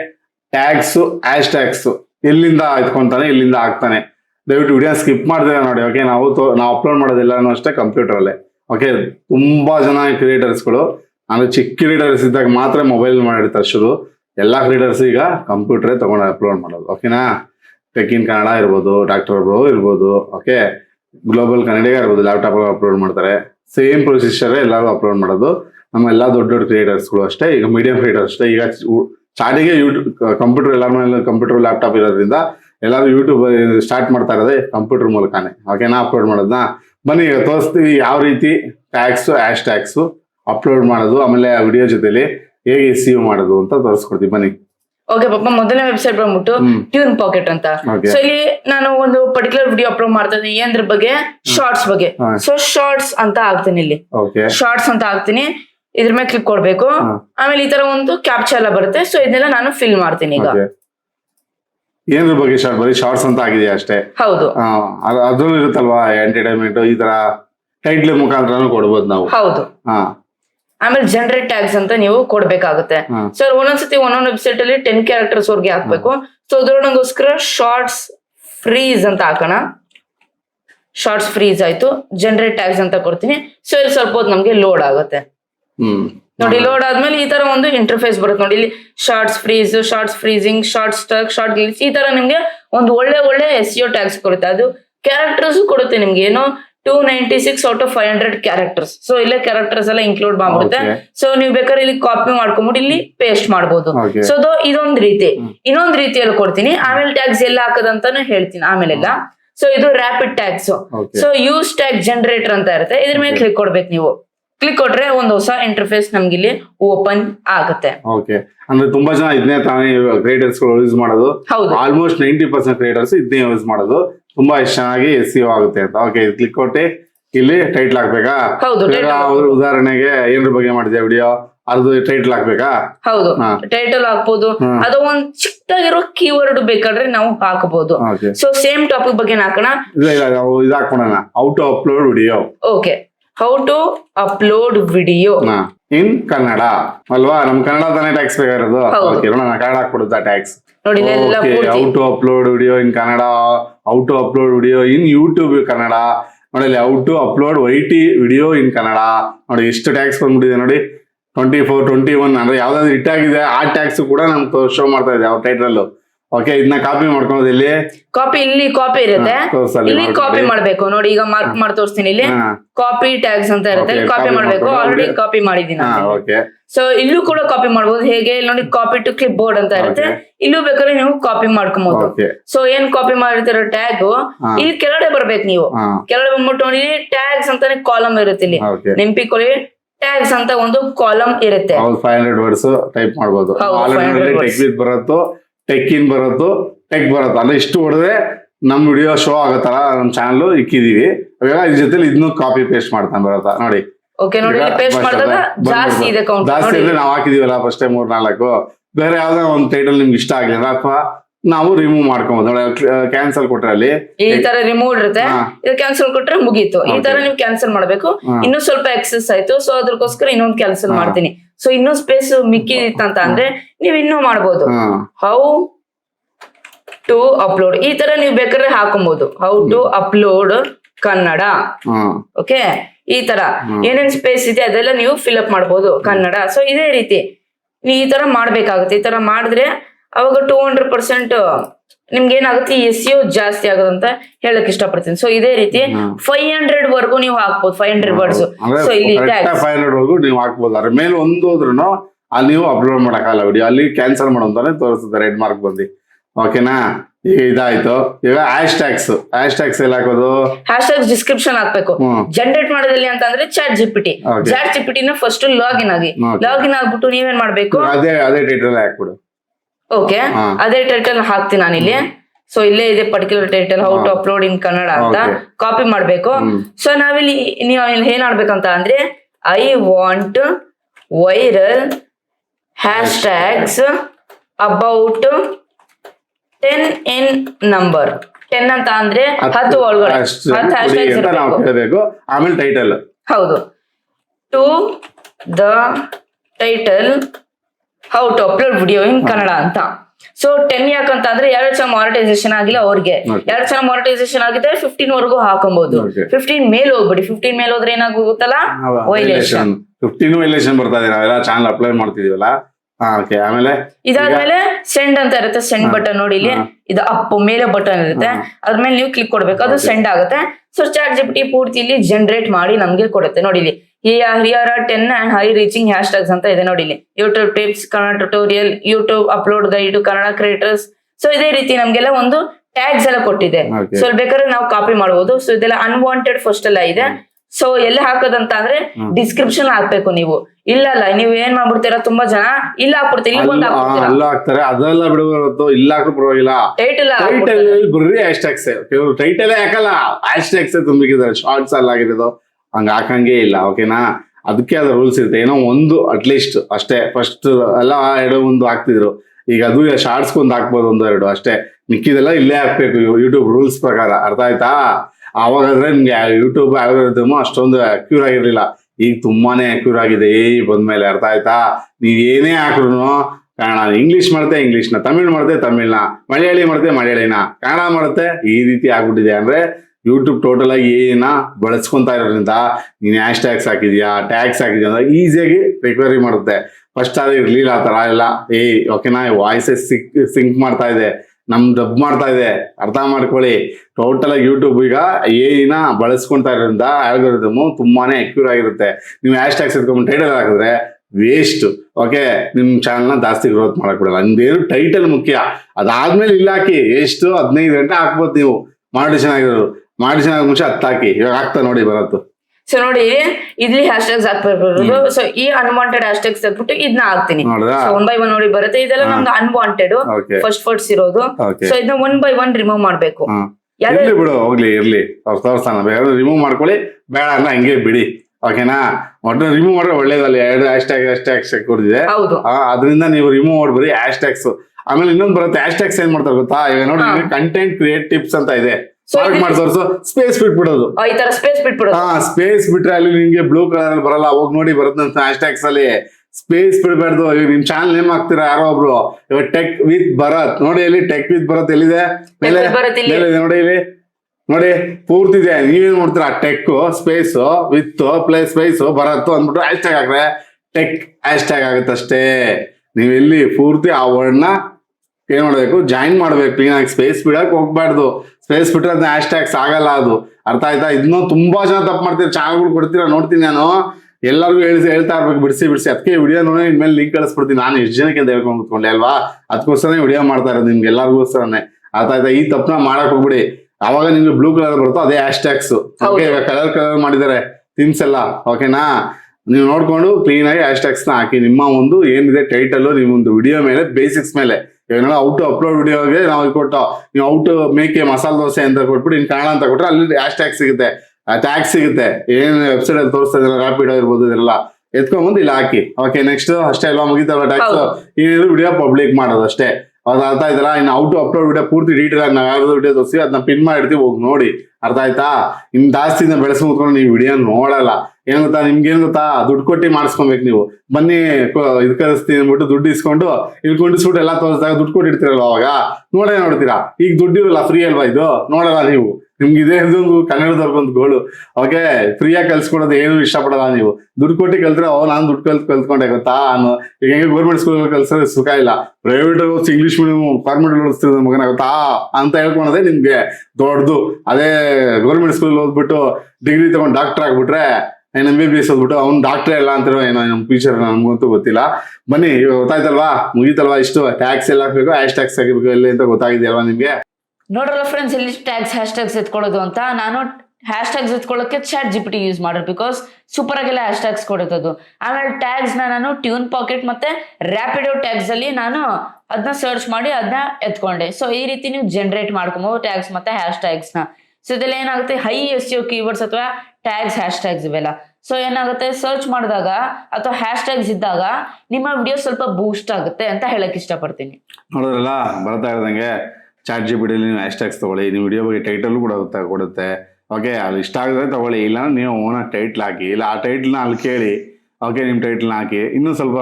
ಟ್ಯಾಕ್ಸ್ ಆ್ಯಶ್ ಟ್ಯಾಕ್ಸ್ ಎಲ್ಲಿಂದ ಎತ್ಕೊಂತಾನೆ, ಇಲ್ಲಿಂದ ಹಾಕ್ತಾನೆ. ದಯವಿಟ್ಟು ವಿಡಿಯೋ ಸ್ಕಿಪ್ ಮಾಡಿದ್ರೆ ನೋಡಿ ಓಕೆ ನಾವು ನಾವು ಅಪ್ಲೋಡ್ ಮಾಡೋದೆಲ್ಲನೂ ಅಷ್ಟೇ ಕಂಪ್ಯೂಟರಲ್ಲೇ ಓಕೆ ತುಂಬಾ ಜನ ಕ್ರಿಯೇಟರ್ಸ್ಗಳು ಅಂದ್ರೆ ಚಿಕ್ಕ ಕ್ರಿಯೇಟರ್ಸ್ ಇದ್ದಾಗ ಮಾತ್ರ ಮೊಬೈಲ್ ಮಾಡಿರ್ತಾರೆ ಶುರು. ಎಲ್ಲ ಕ್ರಿಯೇಟರ್ಸ್ ಈಗ ಕಂಪ್ಯೂಟ್ರೇ ತೊಗೊಂಡು ಅಪ್ಲೋಡ್ ಮಾಡೋದು. ಓಕೆನಾ ಟೆಕ್ ಇನ್ ಕನ್ನಡ ಇರ್ಬೋದು ಡಾಕ್ಟರ್ ಬ್ರೋ ಇರ್ಬೋದು ಓಕೆ ಗ್ಲೋಬಲ್ ಕನ್ನಡಿಗ ಇರ್ಬೋದು ಲ್ಯಾಪ್ಟಾಪ್ ಅಪ್ಲೋಡ್ ಮಾಡ್ತಾರೆ. ಸೇಮ್ ಪ್ರೊಸೀಜರ್ ಎಲ್ಲರೂ ಅಪ್ಲೋಡ್ ಮಾಡೋದು. ನಮ್ಮ ಎಲ್ಲ ದೊಡ್ಡ ದೊಡ್ಡ ಕ್ರಿಯೇಟರ್ಸ್ಗಳು ಅಷ್ಟೇ, ಈಗ ಮೀಡಿಯಂ ಕ್ರಿಯೇಟರ್ಸ್ ಅಷ್ಟೇ. ಈಗ ಚಾಡಿಗೆ ಯೂಟ್ಯೂಬ್ ಕಂಪ್ಯೂಟರ್ ಎಲ್ಲರ ಮೇಲೆ ಕಂಪ್ಯೂಟರ್ ಲ್ಯಾಪ್ಟಾಪ್ ಇರೋದ್ರಿಂದ ಎಲ್ಲರೂ ಯೂಟ್ಯೂಬ್ ಸ್ಟಾರ್ಟ್ ಮಾಡ್ತಾ ಇರೋದೇ ಕಂಪ್ಯೂಟರ್ ಮೂಲಕನೇ. ಓಕೆನಾ ಅಪ್ಲೋಡ್ ಮಾಡೋದನ್ನ ಬನ್ನಿ ತೋರಿಸ್ತೀವಿ ಯಾವ ರೀತಿ ಟ್ಯಾಕ್ಸು ಆ್ಯಶ್ ಟ್ಯಾಕ್ಸು ಅಪ್ಲೋಡ್ ಮಾಡೋದು ಆಮೇಲೆ ಆ ವಿಡಿಯೋ ಜೊತೆಲಿ ಹೇಗೆ ಸಿ ಮಾಡೋದು ಅಂತ ತೋರಿಸ್ಕೊಡ್ತೀವಿ. ಬನ್ನಿ. ಓಕೆ ಪಾಪ ಮೊದಲನೇ ವೆಬ್ಸೈಟ್ ಬಂದ್ಬಿಟ್ಟು ಟ್ಯೂನ್ ಪಾಕೆಟ್ ಅಂತ. ಸೊ ಇಲ್ಲಿ ನಾನು ಒಂದು ಪರ್ಟಿಕ್ಯುಲರ್ ವಿಡಿಯೋ ಅಪ್ಲೋಡ್ ಮಾಡ್ತಾ ಇದ್ದೀನಿ ಏನ್ರ ಬಗ್ಗೆ? ಶಾರ್ಟ್ಸ್ ಬಗ್ಗೆ. ಸೊ ಶಾರ್ಟ್ಸ್ ಅಂತ ಹಾಕ್ತೀನಿ ಇಲ್ಲಿ. ಶಾರ್ಟ್ಸ್ ಅಂತ ಹಾಕ್ತೀನಿ. ಇದ್ರ ಮೇಲೆ ಕ್ಲಿಕ್ ಕೊಡ್ಬೇಕು. ಆಮೇಲೆ ಈ ತರ ಒಂದು ಕ್ಯಾಪ್ಚರ್ ಎಲ್ಲ ಬರುತ್ತೆ. ಸೊ ಇದನ್ನೆಲ್ಲ ನಾನು ಫಿಲ್ ಮಾಡ್ತೀನಿ ಈಗ. ಏನ್ರ ಬಗ್ಗೆ ಶಾರ್ಟ್ ಬರೀ ಶಾರ್ಟ್ಸ್ ಅಂತ ಆಗಿದೆ ಅಷ್ಟೇ? ಹೌದು. ಅದ್ರಲ್ಲೂ ಇರುತ್ತಲ್ವಾ ಎಂಟರ್ಟೈನ್ಮೆಂಟ್ ಈ ತರ ಟೈಟ್ಲ್ ಮುಖಾಂತರ ಕೊಡ್ಬೋದು ನಾವು. ಹೌದು. ಆಮೇಲೆ ಜನರೇಟ್ ಟ್ಯಾಗ್ಸ್ ಅಂತ ನೀವು ಕೊಡ್ಬೇಕಾಗುತ್ತೆ. ಸರ್ ಒಂದೊಂದ್ಸತಿ ಒಂದೊಂದ್ ವೆಬ್ಸೈಟ್ ಅಲ್ಲಿ ಟೆನ್ ಕ್ಯಾರೆಕ್ಟರ್ಸ್ ಅವ್ರಿಗೆ ಹಾಕ್ಬೇಕು. ಸೊ ಅದ್ರೊಳಗೋಸ್ಕರ ಶಾರ್ಟ್ಸ್ ಫ್ರೀಸ್ ಅಂತ ಹಾಕೋಣ. ಶಾರ್ಟ್ಸ್ ಫ್ರೀಸ್ ಆಯ್ತು. ಜನರೇಟ್ ಟ್ಯಾಗ್ಸ್ ಅಂತ ಕೊಡ್ತೀನಿ. ಸೊ ಇಲ್ಲಿ ಸ್ವಲ್ಪ ಹೊತ್ತು ನಮ್ಗೆ ಲೋಡ್ ಆಗುತ್ತೆ. ಹ್ಮ್. ನೋಡಿ ಲೋಡ್ ಆದ್ಮೇಲೆ ಈ ತರ ಒಂದು ಇಂಟರ್ಫೇಸ್ ಬರುತ್ತೆ ನೋಡಿ. ಇಲ್ಲಿ shorts freeze shorts freezing short stuck short Gilles ಈ ತರ ನಿಮ್ಗೆ ಒಂದು ಒಳ್ಳೆ ಒಳ್ಳೆ ಎಸ್ ಯೋ ಟ್ಯಾಗ್ಸ್ ಕೊಡುತ್ತೆ. ಅದು ಕ್ಯಾರೆಕ್ಟರ್ಸ್ ಕೊಡುತ್ತೆ ನಿಮ್ಗೆ. ಏನೋ two ninety six out of five hundred characters so ಇಲ್ಲೇ ಕ್ಯಾರೆಕ್ಟರ್ಸ್ ಎಲ್ಲ ಇನ್ಕ್ಲೂಡ್ ಮಾಡ್ಬಿಡುತ್ತೆ. ಸೊ ನೀವು ಬೇಕಾದ್ರೆ ಇಲ್ಲಿ ಕಾಪಿ ಮಾಡ್ಕೊಂಡ್ಬಿಟ್ಟು ಇಲ್ಲಿ ಪೇಸ್ಟ್ ಮಾಡಬಹುದು ಸೊ ಅದು ಇದೊಂದ್ ರೀತಿ. ಇನ್ನೊಂದ್ ರೀತಿಯಲ್ಲಿ ಕೊಡ್ತೀನಿ. ಆಮೇಲೆ ಟ್ಯಾಗ್ಸ್ ಎಲ್ಲ ಹಾಕದಂತಾನು ಹೇಳ್ತೀನಿ ಆಮೇಲೆಲ್ಲ. ಸೊ ಇದು rapid tags so use tag generator ಅಂತ ಇರುತ್ತೆ. ಇದ್ರ ಮೇಲೆ ಕ್ಲಿಕ್ ಕೊಡ್ಬೇಕು ನೀವು. ಕ್ಲಿಕ್ ಕೊಟ್ರೆ ಒಂದು ಹೊಸ ಇಂಟರ್ಫೇಸ್ ನಮ್ಗೆ ಇಲ್ಲಿ ಓಪನ್ ಆಗುತ್ತೆ. ಓಕೆ ಅಂದ್ರೆ ತುಂಬಾ ಜನ ಇದನ್ನೇ ತಾನೇ ಕ್ರಿಯೇಟರ್ಸ್ ಯೂಸ್ ಮಾಡೋದು. ಹೌದು. ಆಲ್ಮೋಸ್ಟ್ ನೈಂಟಿ ಪರ್ಸೆಂಟ್ ಕ್ರಿಯೇಟರ್ಸ್ ಇದನ್ನೇ ಯೂಸ್ ಮಾಡೋದು. ತುಂಬಾ ಚೆನ್ನಾಗಿ ಎಸ್ ಆಗುತ್ತೆ ಅಂತ. ಓಕೆ ಕ್ಲಿಕ್ ಕೊಟ್ಟು ಇಲ್ಲಿ ಟೈಟ್ಲ್ ಹಾಕ್ಬೇಕಾ? ಹೌದು ಅವ್ರ ಉದಾಹರಣೆಗೆ ಏನ್ರ ಬಗ್ಗೆ ಮಾಡಿದ್ಯಾ ವಿಡಿಯೋ ಅದು ಟೈಟಲ್ ಹಾಕ್ಬೇಕಾ? ಹೌದು. ಟೈಟಲ್ ಹಾಕ್ಬೋದು. ಅದು ಒಂದ್ ಚಿಕ್ಕದಾಗಿರೋ ಕೀವರ್ಡ್ ಬೇಕಾದ್ರೆ ನಾವು ಹಾಕಬಹುದು ಸೊ ಸೇಮ್ ಟಾಪಿಕ್ ಬಗ್ಗೆ ಹಾಕೋಣ ಇಲ್ಲ ಇಲ್ಲ ನಾವು ಇದು ಹಾಕೋಣ out upload video okay how to upload video in Kannada ಅಲ್ವಾ? ನಮ್ ಕನ್ನಡ ತಾನೇ ಟ್ಯಾಕ್ಸ್ ಬೇಕಾಗಿರೋದು ನೋಡೋಣ ಕನ್ನಡ ಕೊಡುತ್ತಾ tags how to upload video in Kannada how to upload video in YouTube Kannada. ನೋಡಿ how to upload Y T video in Kannada. ನೋಡಿ ಎಷ್ಟು ಟ್ಯಾಕ್ಸ್ ಬಂದ್ಬಿಟ್ಟಿದೆ ನೋಡಿ. ಟ್ವೆಂಟಿ ಫೋರ್ ಟ್ವೆಂಟಿ ಒನ್ ಅಂದ್ರೆ ಯಾವ್ದಾದ್ರು ಹಿಟ್ ಆಗಿದೆ ಆ ಟ್ಯಾಕ್ಸ್ ಕೂಡ ನಮ್ಗೆ ಶೋ ಮಾಡ್ತಾ ಇದೆ ಅವ್ರ ಟೈಟಲ್ ಓಕೆ ಇದನ್ನ ಕಾಪಿ ಮಾಡ್ಕೊಳ್ಳೋದು ಇಲ್ಲಿ. ಕಾಪಿ ಇಲ್ಲಿ ಕಾಪಿ ಇರುತ್ತೆ. ಇಲ್ಲಿ ಕಾಪಿ ಮಾಡ್ಬೇಕು. ನೋಡಿ ಈಗ ಮಾರ್ಕ್ ಮಾಡಿ ತೋರಿಸ್ತೀನಿ ಇಲ್ಲಿ. ಕಾಪಿ ಟ್ಯಾಗ್ಸ್ ಅಂತ ಇರುತ್ತೆ. ಕಾಪಿ ಮಾಡ್ಬೇಕು. ಆಲ್ರೆಡಿ ಕಾಪಿ ಮಾಡಿದೀನಿ ಸೊ ಇಲ್ಲೂ ಕೂಡ ಕಾಪಿ ಮಾಡ್ಬೋದು. ಹೇಗೆ? ಇಲ್ಲಿ ನೋಡಿ ಕಾಪಿ ಟು ಕ್ಲಿಪ್ ಬೋರ್ಡ್ ಅಂತ ಇರುತ್ತೆ. ಇಲ್ಲೂ ಬೇಕಾದ್ರೆ ನೀವು ಕಾಪಿ ಮಾಡ್ಕೊಬಹುದು ಸೊ ಏನ್ ಕಾಪಿ ಮಾಡಿರ್ತಿರೋ ಟ್ಯಾಗ್ ಇಲ್ಲಿ ಕೆಳಗಡೆ ಬರ್ಬೇಕು ನೀವು. ಕೆಳಗಡೆ ಬಂದ್ಬಿಟ್ಟು ನೋಡಿ ಟ್ಯಾಗ್ಸ್ ಅಂತಾನೆ ಕಾಲಮ್ ಇರುತ್ತೆ ಇಲ್ಲಿ. ನೆನ್ಪಿಕೊಳ್ಳಿ ಟ್ಯಾಗ್ಸ್ ಅಂತ ಒಂದು ಕಾಲಮ್ ಇರುತ್ತೆ. ಫೈವ್ ಹಂಡ್ರೆಡ್ ವರ್ಡ್ಸ್ ಟೈಪ್ ಮಾಡಬಹುದು ಆಲ್ರೆಡಿ 500 words. ಬರುತ್ತೋ ಟೆಕ್ ಇನ್ ಬರುತ್ತೋ ಟೆಕ್ ಬರುತ್ತೆ. ಅಲ್ಲ ಇಷ್ಟು ಹೊಡೆದ್ರೆ ನಮ್ಮ ವಿಡಿಯೋ ಶೋ ಆಗತ್ತಲ್ಲ ನಮ್ಮ ಚಾನಲ್ ಇಕ್ಕಿದೀವಿ. ಅವಾಗ ಇದ್ರ ಜೊತೆ ಇದನ್ನು ಕಾಪಿ ಪೇಸ್ಟ್ ಮಾಡ್ತಾನೆ ಬರತ್ತ? ನೋಡಿ. ಜಾಸ್ತಿ ಇದೆ ಕೌಂಟ್ ಜಾಸ್ತಿ ನೋಡಿ. ನಾವು ಹಾಕಿದೀವಲ್ಲ ಫಸ್ಟ್ ಟೈಮ್ ಮೂರ್ ನಾಲ್ಕು. ಬೇರೆ ಯಾವ್ದೋ ಒಂದು ಟೈಟಲ್ ನಿಮ್ಗೆ ಇಷ್ಟ ಆಗ್ಲಿಲ್ಲ ಅಥವಾ ನಾವು ರಿಮೂವ್ ಮಾಡ್ಕೊಬಹುದು ಕ್ಯಾನ್ಸಲ್ ಕೊಟ್ರೆ ಅಲ್ಲಿ ಈ ತರ ರಿಮೂವ್ ಇರುತ್ತೆ. ಇದು ಕ್ಯಾನ್ಸಲ್ ಕೊಟ್ರೆ ಮುಗೀತು. ಈ ತರ. ನೀವು ಕ್ಯಾನ್ಸಲ್ ಮಾಡ್ಬೇಕು. ಇನ್ನೂ ಸ್ವಲ್ಪ ಎಕ್ಸಸ್ ಆಯ್ತು. ಸೊ ಅದಕ್ಕೋಸ್ಕರ ಇನ್ನೊಂದು ಕ್ಯಾನ್ಸಲ್ ಮಾಡ್ತೀನಿ. ಸೊ ಇನ್ನೂ ಸ್ಪೇಸ್ ಮಿಕ್ಕಿದಿತ್ತಂತ ಅಂದ್ರೆ ನೀವ್ ಇನ್ನೂ ಮಾಡ್ಬೋದು. ಹಾ. ಟು ಅಪ್ಲೋಡ್ ಈ ತರ ನೀವು ಬೇಕಾದ್ರೆ ಹಾಕೊಬಹುದು how to upload Kannada. Okay ಈ ತರ. ಏನೇನ್ ಸ್ಪೇಸ್ ಇದೆ ಅದೆಲ್ಲ ನೀವು ಫಿಲ್ ಅಪ್ ಮಾಡ್ಬೋದು ಕನ್ನಡ. ಸೊ ಇದೇ ರೀತಿ. ನೀವು ಈ ತರ ಮಾಡ್ಬೇಕಾಗುತ್ತೆ. ಈ ತರ ಮಾಡಿದ್ರೆ ಅವಾಗ ಟೂ ಹಂಡ್ರೆಡ್ ಪರ್ಸೆಂಟ್ ನಿಮ್ಗೆ ಏನಾಗುತ್ತೆ ಎಸ್ ಯು ಜಾಸ್ತಿ ಆಗೋದಂತ ಹೇಳಕ್ ಇಷ್ಟಪಡ್ತೀನಿ. ಸೊ ಇದೇ ರೀತಿ. ಫೈವ್ ಹಂಡ್ರೆಡ್ ವರ್ಗು ನೀವು ಹಾಕ್ಬೋದು ಫೈವ್ ಹಂಡ್ರೆಡ್ ವರ್ಡ್ಸ್ ಅಂದ್ರೆ ಸೊ ಇಲ್ಲಿ. ಫೈವ್ ಹಂಡ್ರೆಡ್ ವರ್ಗು ನೀವು ಹಾಕ್ಬೋದು. ಅದ್ರ ಮೇಲೆ ಒಂದು ಹೋದ್ರು ಅಲ್ಲಿ ನೀವು ಅಪ್ಲೋಡ್ ಮಾಡಕ್ಕಾಗಲ್ಲ ವಿಡಿಯೋ ಅಲ್ಲಿ ಕ್ಯಾನ್ಸಲ್ ಮಾಡೋ ಅಂತಾನೆ ತೋರಿಸುತ್ತೆ ರೆಡ್ ಮಾರ್ಕ್ ಬಂದು. ಓಕೆನಾ ಈಗ ಇದಾಯ್ತು. ಈಗ ಹ್ಯಾಶ್ ಟ್ಯಾಗ್ಸ್ ಹ್ಯಾಶ್ ಟ್ಯಾಕ್ಸ್ ಎಲ್ಲ ಹಾಕೋದು? ಹ್ಯಾಶ್ ಟ್ಯಾಗ್ ಡಿಸ್ಕ್ರಿಪ್ಷನ್ ಹಾಕ್ಬೇಕು ಜನರೇಟ್ ಮಾಡೋದಲ್ಲಿ ಅಂತಂದ್ರೆ ಚಾಟ್ ಜಿಪಿಟಿ ಚಾಟ್ ಜಿಪಿಟಿನ ಫಸ್ಟ್ ಲಾಗಿನ್ ಆಗಿ. ಲಾಗಿನ್ ಆಗ್ಬಿಟ್ಟು ನೀವೇನ್ ಮಾಡ್ಬೇಕು? ಅದೇ ಅದೇ ಡೀಟೇಲ್ ಹಾಕ್ಬಿಡು. ಓಕೆ ಅದೇ ಟೈಟಲ್ ಹಾಕ್ತೀನಿ ನಾನು ಇಲ್ಲಿ. ಸೊ ಇಲ್ಲೇ ಇದೆ particular title how. To upload in Kannada ಅಂತ ಕಾಪಿ ಮಾಡ್ಬೇಕು. ಸೊ ನಾವಿಲ್ಲಿ ನೀವು ಇಲ್ಲಿ ಏನ್ ಮಾಡ್ಬೇಕಂತ ಅಂದ್ರೆ I want viral hashtags about ten in number ten ಅಂತ ಅಂದ್ರೆ ಹತ್ತು ಒಳಗಡೆ. ಹತ್ತು ಹ್ಯಾಶ್ ಟ್ಯಾಗ್ಸ್ ಆಮೇಲೆ ಟೈಟಲ್ ಹೌದು. To the title how to upload video in Kannada ಅಂತ. ಸೊ ಟೆನ್ ಯಾಕಂತ ಅಂದ್ರೆ ಎರಡು ಸಾವಿರ ಮಾನಿಟೈಸೇಷನ್ ಆಗಿಲ್ಲ ಅವ್ರಿಗೆ. ಎರಡ್ ಎರಡು ಚೆನ್ನಾಗಿ ಮಾನಿಟೈಸೇಷನ್ ಆಗಿದೆ ಫಿಫ್ಟೀನ್ ವರೆಗೂ ಹಾಕೊಬಹುದು. ಫಿಫ್ಟೀನ್ ಮೇಲ್ ಹೋಗ್ಬಿಡಿ. ಫಿಫ್ಟೀನ್ ಮೇಲ್ ಹೋದ್ರೆ ಏನಾಗುತ್ತಲ್ಲ ವೈಲೇಷನ್ ಫಿಫ್ಟೀನ್ ವೈಲೇಷನ್ ಬರ್ತಾ ಇದೆ. ನಾವೆಲ್ಲ ಚಾನಲ್ ಅಪ್ಲೈ ಮಾಡ್ತಿದೀವಲ್ಲ? ಆಮೇಲೆ ಇದಾದ್ಮೇಲೆ ಸೆಂಡ್ ಅಂತ ಇರುತ್ತೆ. ಸೆಂಡ್ ಬಟನ್ ನೋಡಿ ಇಲ್ಲಿ. ಇದು ಅಪ್ ಮೇಲೆ ಬಟನ್ ಇರುತ್ತೆ. ಅದ್ರ ಮೇಲೆ ನೀವು ಕ್ಲಿಕ್ ಕೊಡ್ಬೇಕು. ಅದು ಸೆಂಡ್ ಆಗುತ್ತೆ. ಸೊ ಚಾರ್ಜ್ ಜಿಪಿಟಿ ಪೂರ್ತಿ ಇಲ್ಲಿ ಜನರೇಟ್ ಮಾಡಿ ನಮ್ಗೆ ಕೊಡುತ್ತೆ. ನೋಡಿ ಇಲ್ಲಿ. Here are ten and high reaching hashtags ಅಂತ ಇದೆ ನೋಡಿ ಇಲ್ಲಿ. YouTube tips Kannada tutorial YouTube upload guide Kannada creators so ಇದೇ ರೀತಿ ನಮ್ಗೆಲ್ಲ ಒಂದು ಟ್ಯಾಗ್ಸ್ ಎಲ್ಲ ಕೊಟ್ಟಿದೆ. ಸೊ ಬೇಕಾದ್ರೆ ನಾವು ಕಾಪಿ ಮಾಡಬಹುದು ಸೊ ಇದೆಲ್ಲ ಅನ್ವಾಂಟೆಡ್ ಫಸ್ಟ್ ಎಲ್ಲ ಇದೆ. ಸೊ ಎಲ್ಲ ಹಾಕೋದಂತ ಅಂದ್ರೆ ಡಿಸ್ಕ್ರಿಪ್ಷನ್ ಹಾಕ್ಬೇಕು ನೀವು. ಇಲ್ಲ ಅಲ್ಲ ನೀವು ಏನ್ ಮಾಡ್ಬಿಡ್ತೀರಾ ತುಂಬಾ ಜನ? ಇಲ್ಲ ಹಾಕ್ಬಿಡ್ತೀರಾ ಇಲ್ಲಿ ಬಂದು ಹಾಕ್ಬಿಡ್ತೀರಾ? ಅಲ್ಲ ಹಾಕ್ತಾರೆ. ಅದೆಲ್ಲ ಇಲ್ಲ ಹಾಕ್ರು ಪರವಾಗಿಲ್ಲ. ಟೈಟಲ್ ಟೈಟಲ್ ಬರೀ ಹ್ಯಾಶ್ ಟ್ಯಾಗ್ಸ್ ಕೆಲವರು ಟೈಟಲ್ ಹಾಕಲ್ಲ. ಹ್ಯಾಶ್ ಟ್ಯಾಗ್ಸ್ ತುಂಬಿಕಿದ್ದಾರೆ. ಶಾರ್ಟ್ಸ್ ಎಲ್ಲ ಆಗಿರೋದು ಹಂಗ ಹಾಕಂಗೆ ಇಲ್ಲ ಓಕೆನಾ ಅದಕ್ಕೆ ಅದ್ರ ರೂಲ್ಸ್ ಇರುತ್ತೆ. ಏನೋ ಒಂದು ಅಟ್ಲೀಸ್ಟ್ ಅಷ್ಟೇ. ಫಸ್ಟ್ ಎಲ್ಲ ಎರಡು, ಒಂದು ಹಾಕ್ತಿದ್ರು. ಈಗ ಅದು ಶಾರ್ಟ್ಸ್ ಒಂದು ಹಾಕ್ಬೋದು ಒಂದು ಎರಡು, ಅಷ್ಟೇ. ಮಿಕ್ಕಿದೆಲ್ಲ ಇಲ್ಲೇ ಹಾಕ್ಬೇಕು. ಯೂಟ್ಯೂಬ್ ರೂಲ್ಸ್ ಪ್ರಕಾರ. ಅರ್ಥ ಆಯ್ತಾ? ಆವಾಗಾದ್ರೆ ನಿಮ್ಗೆ ಯೂಟ್ಯೂಬ್ ಆಲ್ಗೋರಿದಮ್ ಅಷ್ಟೊಂದು ಅಕ್ಯೂರ್ ಆಗಿರ್ಲಿಲ್ಲ. ಈಗ ತುಂಬಾನೇ ಅಕ್ಯೂರ್ ಆಗಿದೆ. ಏ ಬಂದ್ಮೇಲೆ ಅರ್ಥ ಆಯ್ತಾ? ನೀವ್ ಏನೇ ಹಾಕ್ರು ಕನ್ನಡ ಇಂಗ್ಲಿಷ್ ಮಾಡುತ್ತೆ ಇಂಗ್ಲಿಷ್ನ ತಮಿಳ್ ಮಾಡುತ್ತೆ ತಮಿಳ್ನ. ಮಲಯಾಳಿ ಮಾಡುತ್ತೆ ಮಲಯಾಳಿನ. ಕನ್ನಡ ಮಾಡುತ್ತೆ, ಈ ರೀತಿ ಆಗ್ಬಿಟ್ಟಿದೆ. ಅಂದ್ರೆ ಯೂಟ್ಯೂಬ್ ಟೋಟಲ್ ಆಗಿ ಏನ ಬಳಸ್ಕೊಂತಾ ಇರೋದ್ರಿಂದ ನೀನು ಹ್ಯಾಶ್ ಟ್ಯಾಗ್ಸ್ ಹಾಕಿದ್ಯಾ ಟ್ಯಾಗ್ಸ್ ಹಾಕಿದ್ಯಾ ಅಂದ್ರೆ ಈಸಿಯಾಗಿ ರಿಕವರಿ ಮಾಡುತ್ತೆ. ಫಸ್ಟ್ ಅದು ಇರಲಿಲ್ಲ ಆ ಥರ ಎಲ್ಲ. ಏ ಓಕೆನಾ ವಾಯ್ಸಸ್ ಸಿಕ್ ಸಿಂಕ್ ಮಾಡ್ತಾ ಇದೆ ನಮ್ ಡಬ್ ಮಾಡ್ತಾ ಇದೆ ಅರ್ಥ ಮಾಡ್ಕೊಳ್ಳಿ. ಟೋಟಲ್ ಆಗಿ ಯೂಟ್ಯೂಬ್ ಈಗ ಏನ ಬಳಸ್ಕೊಂತಾ ಇರೋದ್ರಿಂದ ಆಲ್ಗೋರಿದಮ್ ತುಂಬಾನೇ ಅಕ್ಯೂರ್ ಆಗಿರುತ್ತೆ. ನೀವು ಹ್ಯಾಶ್ ಟ್ಯಾಗ್ಸ್ ಇಟ್ಕೊಂಡು ಟೈಟಲ್ ಹಾಕಿದ್ರೆ ವೇಸ್ಟ್ ಓಕೆ ನಿಮ್ ಚಾನಲ್ನ ಜಾಸ್ತಿ ಗ್ರೋತ್ ಮಾಡಕ್ ಬಿಡಲ್ಲ. ನಿಮ್ದೇನು ಟೈಟಲ್ ಮುಖ್ಯ. ಅದಾದ್ಮೇಲೆ ಇಲ್ಲ ಹಾಕಿ ಎಷ್ಟು ಹದಿನೈದು ಗಂಟೆ ಹಾಕ್ಬೋದು ನೀವು. ಮಾಡಿ ಆಗಿರೋರು ಆಗ ಮುಂಚೆ ಹತ್ತು ಹಾಕಿ ಇವಾಗ ಆಗ್ತಾ ನೋಡಿ ಬರತ್ತು. ಸೊ ನೋಡಿ ಇಲ್ಲಿ ಹ್ಯಾಶ್ ಟ್ಯಾಗ್ಸ್ ಹಾಕ್ಬಾರ್ದು ಸೊ ಈ ಅನ್ವಾಂಟೆಡ್ ಹ್ಯಾಶ್ ಟ್ಯಾಗ್ಸ್ ಹಾಕ್ಬಿಟ್ಟು ಇದನ್ನ ಹಾಕ್ತೀನಿ. ಒನ್ ಬೈ ಒನ್ ನೋಡಿ ಬರುತ್ತೆ. ಇದೆಲ್ಲ. ನಮ್ದು ಅನ್ವಾಂಟೆಡ್ ಫಸ್ಟ್ ಫಸ್ಟ್ ಇರೋದು. ಸೊ ಇದನ್ನ ಒನ್ ಬೈ ಒನ್ ರಿಮೂವ್ ಮಾಡ್ಬೇಕು. ಎಲ್ಲಿ ಇರ್ಲಿ ಬಿಡು ಹೋಗ್ಲಿ ಇರ್ಲಿ. ಅವ್ರ ತೋರಿಸ್ತಾನ ಬೇಕಾದ್ರೆ ರಿಮೂವ್ ಮಾಡ್ಕೊಳ್ಳಿ. ಬೇಡ ಅಂದ್ರೆ ಹಂಗೆ ಬಿಡಿ. ಓಕೆನಾ ಒಟ್ಟು ರಿಮೂವ್ ಮಾಡ್ರೆ ಒಳ್ಳೇದಲ್ಲ. ಎರಡು ಹ್ಯಾಶ್ ಟ್ಯಾಗ್ ಹ್ಯಾಶ್ ಟ್ಯಾಗ್ಸ್ ಕೊಡ್ತಿದೆ ಹೌದು ಅದರಿಂದ ನೀವು ರಿಮೂವ್ ಮಾಡ್ಬಿಡಿ ಹ್ಯಾಶ್ ಟ್ಯಾಗ್ಸ್ ಆಮೇಲೆ ಇನ್ನೊಂದು ಬರುತ್ತೆ. ಹ್ಯಾಶ್ ಟ್ಯಾಗ್ಸ್ ಏನ್ ಮಾಡ್ತಾರೆ ಗೊತ್ತಾ? ಈಗ ನೋಡಿ ಕಂಟೆಂಟ್ ಕ್ರಿಯೇಟ್ ಟಿಪ್ಸ್ ಅಂತ ಇದೆ. So ಮಾಡ್ಸೋರ್ಸು ಸ್ಪೇಸ್ ಬಿಟ್ಬಿಡೋದು. ಈ ತರ ಸ್ಪೇಸ್ ಬಿಟ್ಬಿಡೋದು. ಹಾ ಸ್ಪೇಸ್ ಬಿಟ್ರೆ ಅಲ್ಲಿ ನಿಮ್ಗೆ ಬ್ಲೂ ಕಲರ್ ಅಲ್ಲಿ ಬರಲ್ಲ. ಹೋಗಿ ನೋಡಿ ಬರುತ್ತೆ ಅಂತ ಹ್ಯಾಶ್ ಟ್ಯಾಗ್ಸ್ ಅಲ್ಲಿ. ಸ್ಪೇಸ್ ಬಿಡಬಾರ್ದು. ಇವಾಗ ನಿಮ್ ಚಾನಲ್ ನೇಮ್ ಹಾಕ್ತೀರಾ ಯಾರೋ ಒಬ್ರು. ಇವಾಗ ಟೆಕ್ ವಿತ್ ಭರತ್ ನೋಡಿ ಇಲ್ಲಿ ಟೆಕ್ ವಿತ್ ಭರತ್ ಎಲ್ಲಿದೆ? ಮೇಲೆ ಇಲ್ಲಿ. ಮೇಲೆ ನೋಡಿ ಇಲ್ಲಿ. ನೋಡಿ ಪೂರ್ತಿ ಇದೆ. ನೀವೇನ್ ನೋಡ್ತೀರಾ tech space with play space Bharat ಅಂದ್ಬಿಟ್ಟು ಹ್ಯಾಶ್ ಟ್ಯಾಗ್ ಹಾಕ್ರೆ ಟೆಕ್ ಹ್ಯಾಶ್ ಟ್ಯಾಗ್ ಆಗುತ್ತೆ ಅಷ್ಟೇ ನೀವು ಎಲ್ಲಿ ಪೂರ್ತಿ ಆ ವರ್ಡ್ನ ಏನ್ ಮಾಡ್ಬೇಕು? ಜಾಯಿನ್ ಮಾಡ್ಬೇಕು. ಕ್ಲೀನ್ ಆಗಿ ಸ್ಪೇಸ್ ಬಿಡಕ್ ಹೋಗ್ಬಾರ್ದು. ಸ್ಪೇಸ್ ಬಿಟ್ರೆ ಅದನ್ನ ಹ್ಯಾಶ್ ಟ್ಯಾಗ್ಸ್ ಆಗಲ್ಲ ಅದು. ಅರ್ಥ ಆಯ್ತಾ? ಇನ್ನು ತುಂಬಾ ಜನ ತಪ್ಪು ಮಾಡ್ತೀರಾ ಚಾನಲ್ಗಳು ಕೊಡ್ತೀರಾ? ನೋಡ್ತೀನಿ ನಾನು. ಎಲ್ಲರಿಗೂ ಹೇಳಿ ಹೇಳ್ತಾ ಇರ್ಬೇಕು. ಬಿಡಿಸಿ ಬಿಡಿಸಿ. ಅದಕ್ಕೆ ವಿಡಿಯೋ ನೋಡಿ ಇನ್ಮೇಲೆ ಲಿಂಕ್ ಕಳಿಸ್ಬಿಡ್ತೀನಿ. ನಾನು ಎಷ್ಟು ಜನಕ್ಕೆ ಅಂತ ಹೇಳ್ಕೊಂಡು ಕೂತ್ಕೊಂಡೆ ಅಲ್ವಾ? ಅದಕ್ಕೋಸ್ಕರನೇ ವಿಡಿಯೋ ಮಾಡ್ತಾ ಇರೋದು ನಿಮ್ಗೆ ಎಲ್ಲರಿಗೋಸ್ಕರನೇ. ಅರ್ಥ ಆಯ್ತಾ? ಈ ತಪ್ಪನ ಮಾಡಕ್ ಹೋಗ್ಬಿಡಿ. ಅವಾಗ ನಿಮ್ಗೆ ಬ್ಲೂ ಕಲರ್ ಬರುತ್ತೋ ಅದೇ ಹ್ಯಾಶ್ ಟ್ಯಾಗ್ಸ್ ಓಕೆ ಹೌದು. ಕಲರ್ ಕಲರ್ ಮಾಡಿದ್ದಾರೆ. ಥೀಮ್ಸ್ ಎಲ್ಲ. ಓಕೆನಾ ನೀವು ನೋಡ್ಕೊಂಡು ಕ್ಲೀನ್ ಆಗಿ ಹ್ಯಾಶ್ ಟ್ಯಾಗ್ಸ್ನ ಹಾಕಿ. ನಿಮ್ಮ ಒಂದು ಏನಿದೆ ಟೈಟಲ್ ನಿಮ್ಮೊಂದು ವಿಡಿಯೋ ಮೇಲೆ ಬೇಸಿಕ್ಸ್ ಮೇಲೆ. ಇವಾಗ ಔಟ್ ಅಪ್ಲೋಡ್ ವಿಡಿಯೋಗೆ ನಾವು ಕೊಟ್ಟು ನೀವು ಔಟ್ ಮೇಕೆ ಮಸಾಲ ದೋಸೆ ಅಂತ ಕೊಟ್ಬಿಟ್ಟು ಇನ್ ಕನ್ನಡ ಅಂತ ಕೊಟ್ರೆ ಅಲ್ಲಿ ಹ್ಯಾಶ್ ಟ್ಯಾಗ್ ಸಿಗುತ್ತೆ ಟ್ಯಾಗ್ ಸಿಗುತ್ತೆ. ಏನ್ ವೆಬ್ಸೈಟ್ ಅಲ್ಲಿ ತೋರಿಸ್ತಾ ಇದ್ರೆ ರ್ಯಾಪಿಡೋ ಇರ್ಬೋದು ಇದೆಲ್ಲ ಎತ್ಕೊಂಡ್ಬಂದು ಇಲ್ಲಿ ಹಾಕಿ. ಓಕೆ ನೆಕ್ಸ್ಟ್ ಅಷ್ಟೇ ಎಲ್ಲ ಮುಗಿತಾವ ಟ್ಯಾಕ್ಸ್ ಈ ವಿಡಿಯೋ ಪಬ್ಲಿಕ್ ಮಾಡೋದು ಅಷ್ಟೇ ಅದು ಅರ್ಥ ಆಯ್ತಲ್ಲ? ಇನ್ನು ಔಟ್ ಅಪ್ಲೋಡ್ ವಿಡಿಯೋ ಪೂರ್ತಿ ಡೀಟೇಲ್ ಆಗಿ ನಾವು ಯಾವ್ದು ವಿಡಿಯೋ ತೋರಿಸಿ ಅದನ್ನ ಪಿನ್ ಮಾಡಿರ್ತೀವಿ ಹೋಗಿ ನೋಡಿ. ಅರ್ಥ ಆಯ್ತಾ? ಇನ್ ಜಾಸ್ತಿಯಿಂದ ಬೆಳೆಸ್ ಮುತ್ಕೊಂಡು ನೀವು ವಿಡಿಯೋ ನೋಡಲ್ಲ. ಏನು ಗೊತ್ತಾ? ನಿಮ್ಗೆ ಏನು ಗೊತ್ತಾ? ದುಡ್ಡು ಕೊಟ್ಟು ಮಾಡಿಸ್ಕೊಬೇಕು ನೀವು. ಬನ್ನಿ ಇದು ಕರೆಸ್ತೀನಿ ಅಂದ್ಬಿಟ್ಟು ದುಡ್ಡು ಇಸ್ಕೊಂಡು, ಇಲ್ಲಿ ಸೂಟ್ ಎಲ್ಲ ತೋರಿಸಿದಾಗ ದುಡ್ಡು ಕೊಟ್ಟಿರ್ತೀರಲ್ಲ ಅವಾಗ? ನೋಡೇ ನೋಡ್ತೀರಾ? ಈಗ ದುಡ್ಡು ಇರಲ್ಲ ಫ್ರೀ ಅಲ್ವಾ ಇದು? ನೋಡಲ್ಲ ನೀವು. ನಿಮ್ಗೆ ಇದೇ ಇದೊಂದು ಕನ್ನಡದವ್ರಿಗೊಂದು ಗೋಳು. ಅವಾಗೆ ಫ್ರೀಯಾಗಿ ಕಲ್ಸ್ಕೊಡೋದು ಏನು ಇಷ್ಟಪಡಲ್ಲ ನೀವು. ದುಡ್ಡು ಕೊಟ್ಟು ಕಲ್ತ್ರೆ ಅವ್ ನಾನು ದುಡ್ಡು ಕಲ್ತ್ ಕಲ್ತ್ಕೊಂಡೆ, ಗೊತ್ತಾ? ನಾನು ಈಗ ಹೆಂಗೆ ಗೌರ್ಮೆಂಟ್ ಸ್ಕೂಲ್ ಕಲ್ಸೋದು ಸುಖ ಇಲ್ಲ. ಪ್ರೈವೇಟ್ ಓದಿಸಿ ಇಂಗ್ಲೀಷ್ ಮೀಡಿಯಂ ಕಾನ್ವೆಂಟ್ ಓದಿಸ್ತಿರೋ ಮಗನ, ಗೊತ್ತಾ? ಅಂತ ಹೇಳ್ಕೊಳೋದೇ ನಿಮ್ಗೆ ದೊಡ್ಡದು. ಅದೇ ಗೌರ್ಮೆಂಟ್ ಸ್ಕೂಲ್ ಓದ್ಬಿಟ್ಟು ಡಿಗ್ರಿ ತಗೊಂಡು ಡಾಕ್ಟರ್ ಆಗ್ಬಿಟ್ರೆ, ಏನ್ ಎಂ ಬಿ ಬಿ ಎಸ್ ಓದ್ಬಿಟ್ಟು ಅವ್ನು ಡಾಕ್ಟ್ರೇ ಇಲ್ಲ ಅಂತಾರೋ ಏನೋ ನಮ್ಮ ಫ್ಯೂಚರ್ ನಮಗಂತೂ ಗೊತ್ತಿಲ್ಲ. ಬನ್ನಿ, ಗೊತ್ತಾಯ್ತಲ್ವಾ? ಮುಗೀತಲ್ವಾ ಇಷ್ಟು? ಟ್ಯಾಕ್ಸ್ ಎಲ್ಲ ಹಾಕ್ಬೇಕು ಆ್ಯಶ್ ಟ್ಯಾಕ್ಸ್ ಹಾಕಿರ್ಬೇಕು ಎಲ್ಲಿ ಅಂತ ಗೊತ್ತಾಗಿದೆಯಲ್ವಾ ನಿಮ್ಗೆ? ನೋಡ್ರಲ್ಲ ಫ್ರೆಂಡ್ಸ್ ಇಲ್ಲಿ ಟ್ಯಾಗ್ಸ್ ಹ್ಯಾಶ್ ಟ್ಯಾಗ್ಸ್ ಎತ್ಕೊಳ್ಳೋದು ಅಂತ. ನಾನು ಹ್ಯಾಶ್ ಟ್ಯಾಗ್ಸ್ ಎತ್ಕೊಳ್ಳೋಕೆ ಚಾಟ್ ಜಿ ಪಿ ಯೂಸ್ ಮಾಡೋದು ಬಿಕಾಸ್ ಸೂಪರ್ ಆಗಿಲ್ಲ ಹ್ಯಾಶ್ ಟ್ಯಾಗ್ಸ್ ಕೊಡುತ್ತದು ಆಮೇಲೆ ಟ್ಯಾಗ್ಸ್ನ ನಾನು ಟ್ಯೂನ್ ಪಾಕೆಟ್ ಮತ್ತೆ ರ್ಯಾಪಿಡೋ ಟ್ಯಾಗ್ಸ್ ಅಲ್ಲಿ ನಾನು ಅದನ್ನ ಸರ್ಚ್ ಮಾಡಿ ಅದನ್ನ ಎತ್ಕೊಂಡೆ. ಸೊ ಈ ರೀತಿ ನೀವು ಜನರೇಟ್ ಮಾಡ್ಕೊಬೋದು ಟ್ಯಾಗ್ಸ್ ಮತ್ತೆ ಹ್ಯಾಶ್ನ. ಸೊ ಇದೆಲ್ಲ ಏನಾಗುತ್ತೆ? ಹೈ ಎಸ್ ಯು ಕೀವರ್ಡ್ಸ್ ಅಥವಾ ಟ್ಯಾಗ್ಸ್ ಹ್ಯಾಶ್ ಟ್ಯಾಗ್ಸ್ ಇವೆಲ್ಲ. ಸೊ ಏನಾಗುತ್ತೆ? ಸರ್ಚ್ ಮಾಡಿದಾಗ ಅಥವಾ ಹ್ಯಾಶ್ ಟ್ಯಾಗ್ಸ್ ಇದ್ದಾಗ ನಿಮ್ಮ ವಿಡಿಯೋ ಸ್ವಲ್ಪ ಬೂಸ್ಟ್ ಆಗುತ್ತೆ ಅಂತ ಹೇಳಕ್ ಇಷ್ಟಪಡ್ತೀನಿ. ನೋಡಿದ್ರಲ್ಲ? ಬರ್ತಾ ಇರೋದಂಗೆ. ಚಾಟ್ ಜಿ ನೀವು ಹ್ಯಾಶ್ ಟ್ಯಾಗ್ಸ್ ತಗೊಳ್ಳಿ ನೀವು ವಿಡಿಯೋ ಬಗ್ಗೆ ಟೈಟಲ್ ಕೂಡ ಕೊಡುತ್ತೆ. ಓಕೆ ಅಲ್ಲಿ ಇಷ್ಟ ಆಗಿದ್ರೆ ತಗೊಳ್ಳಿ ಇಲ್ಲ ನೀವು ಓನಾಗಿ ಟೈಟ್ಲ್ ಹಾಕಿ, ಇಲ್ಲ ಆ ಟೈಟ್ಲ್ನ ಅಲ್ಲಿ ಕೇಳಿ ಓಕೆ ನಿಮ್ಮ ಟೈಟ್ಲ್ನ ಹಾಕಿ, ಇನ್ನೂ ಸ್ವಲ್ಪ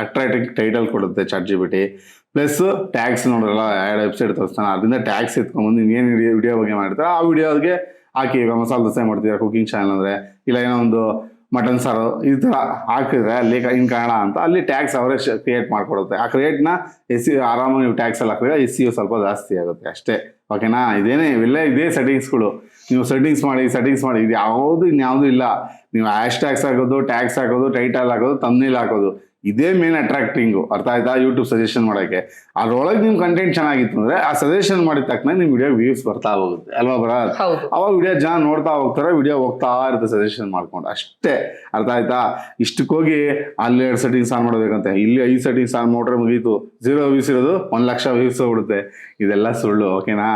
ಅಟ್ರಾಕ್ಟಿವ್ ಟೈಟಲ್ ಕೊಡುತ್ತೆ chat G B plus tags ನೋಡ್ರಲ್ಲ ಎರಡು ವೆಬ್ಸೈಟ್ ತೋರಿಸ್ತಾನೆ ಅದರಿಂದ ಟ್ಯಾಕ್ಸ್ ಎತ್ಕೊಂಡ್ಬಂದು ಏನು ವಿಡಿಯೋ ಬಗ್ಗೆ ಮಾಡ್ತಾರೆ ಆ ವಿಡಿಯೋಗೆ ಹಾಕಿ ಈಗ ಮಸಾಲೆ ದೋಸೆ ಮಾಡ್ತೀರಾ ಕುಕಿಂಗ್ ಚಾನಲ್ ಅಂದರೆ, ಇಲ್ಲ ಏನೋ ಒಂದು ಮಟನ್ ಸಾರು ಈ ಥರ ಹಾಕಿದ್ರೆ ಅಲ್ಲಿ ಇನ್ ಕನ್ನಡ ಅಂತ, ಅಲ್ಲಿ ಟ್ಯಾಕ್ಸ್ ಅವರೇ ಕ್ರಿಯೇಟ್ ಮಾಡಿಕೊಡುತ್ತೆ. ಆ ಕ್ರಿಯೇಟ್ನ ಎಸ್ ಸಿ ಆರಾಮಾಗಿ ನೀವು ಟ್ಯಾಕ್ಸಲ್ಲಿ ಹಾಕಿದ್ರೆ ಎಸ್ ಸಿ ಸ್ವಲ್ಪ ಜಾಸ್ತಿ ಆಗುತ್ತೆ ಅಷ್ಟೇ. ಓಕೆನಾ ಇದೇನೇ, ಇವೆಲ್ಲ ಇದೇ ಸೆಟ್ಟಿಂಗ್ಸ್ಗಳು ನೀವು ಸೆಟ್ಟಿಂಗ್ಸ್ ಮಾಡಿ ಸೆಟ್ಟಿಂಗ್ಸ್ ಮಾಡಿ, ಇದು ಯಾವುದು ಇನ್ಯಾವುದೂ ಇಲ್ಲ. ನೀವು ಹ್ಯಾಶ್ ಟ್ಯಾಕ್ಸ್ ಹಾಕೋದು ಟ್ಯಾಕ್ಸ್ ಹಾಕೋದು ಟೈಟಲ್ ಹಾಕೋದು ತಮ್ನೇಲ್ ಹಾಕೋದು. ಇದೇ ಮೇನ್ ಅಟ್ರಾಕ್ಟಿಂಗು ಅರ್ಥ ಆಯ್ತಾ? ಯೂಟ್ಯೂಬ್ ಸಜೆಷನ್ ಮಾಡೋಕ್ಕೆ ಅದ್ರೊಳಗೆ ನಿಮ್ಮ ಕಂಟೆಂಟ್ ಚೆನ್ನಾಗಿತ್ತು ಅಂದರೆ ಆ ಸಜೆಷನ್ ಮಾಡಿದ ತಕ್ಷಣ ನಿಮ್ಮ ವಿಡಿಯೋ ವ್ಯೂಸ್ ಬರ್ತಾ ಹೋಗುತ್ತೆ. ಅಲ್ವಾ ಬರ ಅವಾಗ ವಿಡಿಯೋ ಜನ ನೋಡ್ತಾ ಹೋಗ್ತಾರೆ ವಿಡಿಯೋ ಹೋಗ್ತಾ ಇರುತ್ತೆ ಸಜೆಷನ್ ಮಾಡ್ಕೊಂಡು. ಅಷ್ಟೇ. ಅರ್ಥ ಆಯ್ತಾ? ಇಷ್ಟಕ್ಕೆ ಹೋಗಿ ಅಲ್ಲಿ ಎರಡು ಸೆಟ್ಟಿಂಗ್ಸ್ ಆನ್ ಮಾಡಬೇಕಂತೆ. ಇಲ್ಲಿ ಐದು ಸೆಟ್ಟಿಂಗ್ಸ್ ಆನ್ ಮಾಡ್ರೆ ಮುಗೀತು. ಝೀರೋ ವ್ಯೂಸ್ ಇರೋದು ಒಂದು ಲಕ್ಷ ವ್ಯೂಸ್ ಹೋಗ್ಬಿಡುತ್ತೆ. ಇದೆಲ್ಲ ಸುಳ್ಳು ಓಕೆನಾ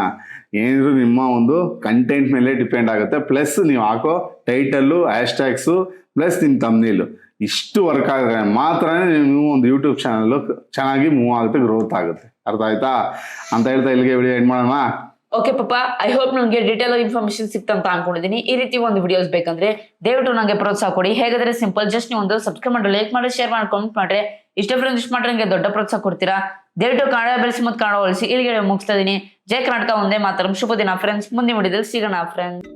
ಏನಿದ್ರು ನಿಮ್ಮ ಒಂದು ಕಂಟೆಂಟ್ ಮೇಲೆ ಡಿಪೆಂಡ್ ಆಗುತ್ತೆ. ಪ್ಲಸ್ ನೀವು ಹಾಕೋ ಟೈಟಲ್ಲು ಹ್ಯಾಶ್ಟ್ಯಾಗ್ಸು ಪ್ಲಸ್ ನಿಮ್ಮ ತಮ್ನೀಲು ಇಷ್ಟು ವರ್ಕ್ ಆದರೆ ಮಾತ್ರ ನೀವು ಒಂದು ಯೂಟ್ಯೂಬ್ ಚಾನಲ್ ಚೆನ್ನಾಗಿ ಮೂವ್ ಆಗುತ್ತೆ ಗ್ರೋತ್ ಆಗುತ್ತೆ. ಅರ್ಥ ಆಯ್ತಾ? ಅಂತ ಹೇಳ್ತಾ ಇಲ್ಲಿಗೆ ವಿಡಿಯೋ ಎಂಡ್ ಮಾಡೋಣ. ಓಕೆ ಪಾಪ ಐ ಹೋಪ್ ನನಗೆ ಡೀಟೇಲ್ ಇನ್ಫಾರ್ಮೇಶನ್ ಸಿಕ್ತಂತ ಅನ್ಕೊಂಡಿದ್ದೀನಿ ಈ ರೀತಿ ಒಂದು ವಿಡಿಯೋಸ್ ಬೇಕಂದ್ರೆ ದಯವಿಟ್ಟು ನನಗೆ ಪ್ರೋತ್ಸಾಹ ಕೊಡಿ. ಹೇಗಾದ್ರೆ ಸಿಂಪಲ್ ಜಸ್ಟ್ ನೀವು ಒಂದು ಸಬ್ಸ್ಕ್ರೈಬ್ ಮಾಡಿ ಲೈಕ್ ಮಾಡಿ ಶೇರ್ ಮಾಡಿ ಕಮೆಂಟ್ ಮಾಡ್ರೆ. ಇಷ್ಟ ಫ್ರೆಂಡ್ ಇಷ್ಟ ಮಾಡ್ರೆ ನನಗೆ ದೊಡ್ಡ ಪ್ರೋತ್ಸಾಹ ಕೊಡ್ತೀರಾ? ದಯವಿಟ್ಟು ಕನ್ನಡ ಬೆಳೆಸಿ ಮತ್ತು ಕನ್ನಡ ಹೋಲಿಸಿ ಇಲ್ಲಿಗೆ ಮುಗಿಸ್ತಾ ಇದ್ದೀನಿ ಜೈ ಕರ್ನಾಟಕ, ಒಂದೇ ಮಾತ್ರ. ಶುಭ ದಿನ ಫ್ರೆಂಡ್ಸ್ ಮುಂದೆ ವಿಡಿಯೋದಲ್ಲಿ ಸಿಗೋಣ ಫ್ರೆಂಡ್ಸ್